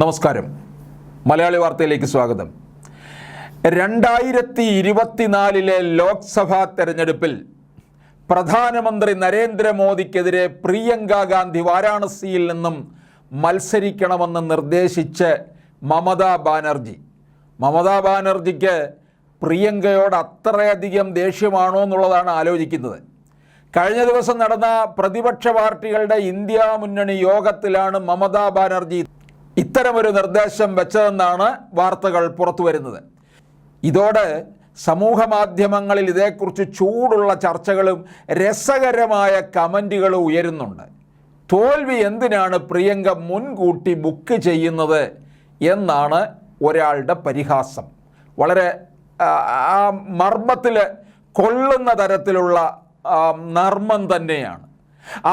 നമസ്കാരം. മലയാളി വാർത്തയിലേക്ക് സ്വാഗതം. രണ്ടായിരത്തി ഇരുപത്തിനാലിലെ ലോക്സഭാ തെരഞ്ഞെടുപ്പിൽ പ്രധാനമന്ത്രി നരേന്ദ്രമോദിക്കെതിരെ പ്രിയങ്ക ഗാന്ധി വാരാണസിയിൽ നിന്നും മത്സരിക്കണമെന്ന് നിർദ്ദേശിച്ച് മമതാ ബാനർജി. മമതാ ബാനർജിക്ക് പ്രിയങ്കയോട് അത്രയധികം ദേഷ്യമാണോ എന്നുള്ളതാണ് ആലോചിക്കുന്നത്. കഴിഞ്ഞ ദിവസം നടന്ന പ്രതിപക്ഷ പാർട്ടികളുടെ ഇന്ത്യ മുന്നണി യോഗത്തിലാണ് മമതാ ബാനർജി ഇത്തരമൊരു നിർദ്ദേശം വെച്ചതെന്നാണ് വാർത്തകൾ പുറത്തു വരുന്നത്. ഇതോടെ സമൂഹ മാധ്യമങ്ങളിൽ ഇതേക്കുറിച്ച് ചൂടുള്ള ചർച്ചകളും രസകരമായ കമന്റുകളും ഉയരുന്നുണ്ട്. തോൽവി എന്തിനാണ് പ്രിയങ്ക മുൻകൂട്ടി ബുക്ക് ചെയ്യുന്നത് എന്നാണ് ഒരാളുടെ പരിഹാസം. വളരെ ആ, മർമ്മത്തിൽ കൊള്ളുന്ന തരത്തിലുള്ള നർമ്മം തന്നെയാണ്.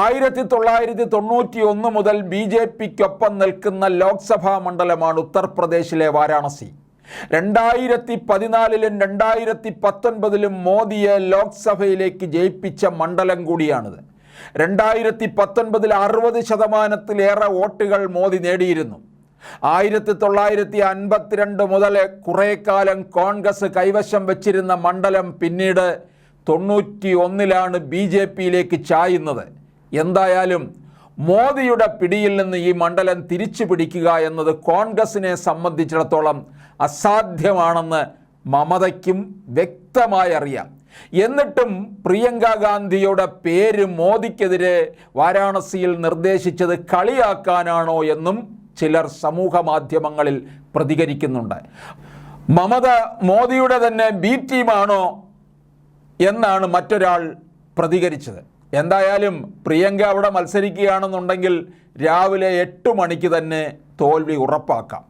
ആയിരത്തി തൊള്ളായിരത്തി തൊണ്ണൂറ്റി ഒന്ന് മുതൽ ബി ജെ പിക്കൊപ്പം നിൽക്കുന്ന ലോക്സഭാ മണ്ഡലമാണ് ഉത്തർപ്രദേശിലെ വാരാണസി. രണ്ടായിരത്തി പതിനാലിലും രണ്ടായിരത്തി പത്തൊൻപതിലും മോദിയെ ലോക്സഭയിലേക്ക് ജയിപ്പിച്ച മണ്ഡലം കൂടിയാണിത്. രണ്ടായിരത്തി പത്തൊൻപതിൽ അറുപത് ശതമാനത്തിലേറെ വോട്ടുകൾ മോദി നേടിയിരുന്നു. ആയിരത്തി തൊള്ളായിരത്തി അൻപത്തിരണ്ട് മുതൽ കുറേ കാലം കോൺഗ്രസ് കൈവശം വച്ചിരുന്ന മണ്ഡലം പിന്നീട് തൊണ്ണൂറ്റി ഒന്നിലാണ് ബി ജെ പിയിലേക്ക് ചായുന്നത്. എന്തായാലും മോദിയുടെ പിടിയിൽ നിന്ന് ഈ മണ്ഡലം തിരിച്ചു പിടിക്കുക എന്നത് കോൺഗ്രസിനെ സംബന്ധിച്ചിടത്തോളം അസാധ്യമാണെന്ന് മമതയ്ക്കും വ്യക്തമായി അറിയാം. എന്നിട്ടും പ്രിയങ്ക ഗാന്ധിയുടെ പേര് മോദിക്കെതിരെ വാരാണസിയിൽ നിർദ്ദേശിച്ചത് കളിയാക്കാനാണോ എന്നും ചിലർ സമൂഹ മാധ്യമങ്ങളിൽ പ്രതികരിക്കുന്നുണ്ട്. മമത മോദിയുടെ തന്നെ ബി ടീമാണോ എന്നാണ് മറ്റൊരാൾ പ്രതികരിച്ചത്. എന്തായാലും പ്രിയങ്ക അവിടെ മത്സരിക്കുകയാണെന്നുണ്ടെങ്കിൽ രാവിലെ എട്ട് മണിക്ക് തന്നെ തോൽവി ഉറപ്പാക്കാം.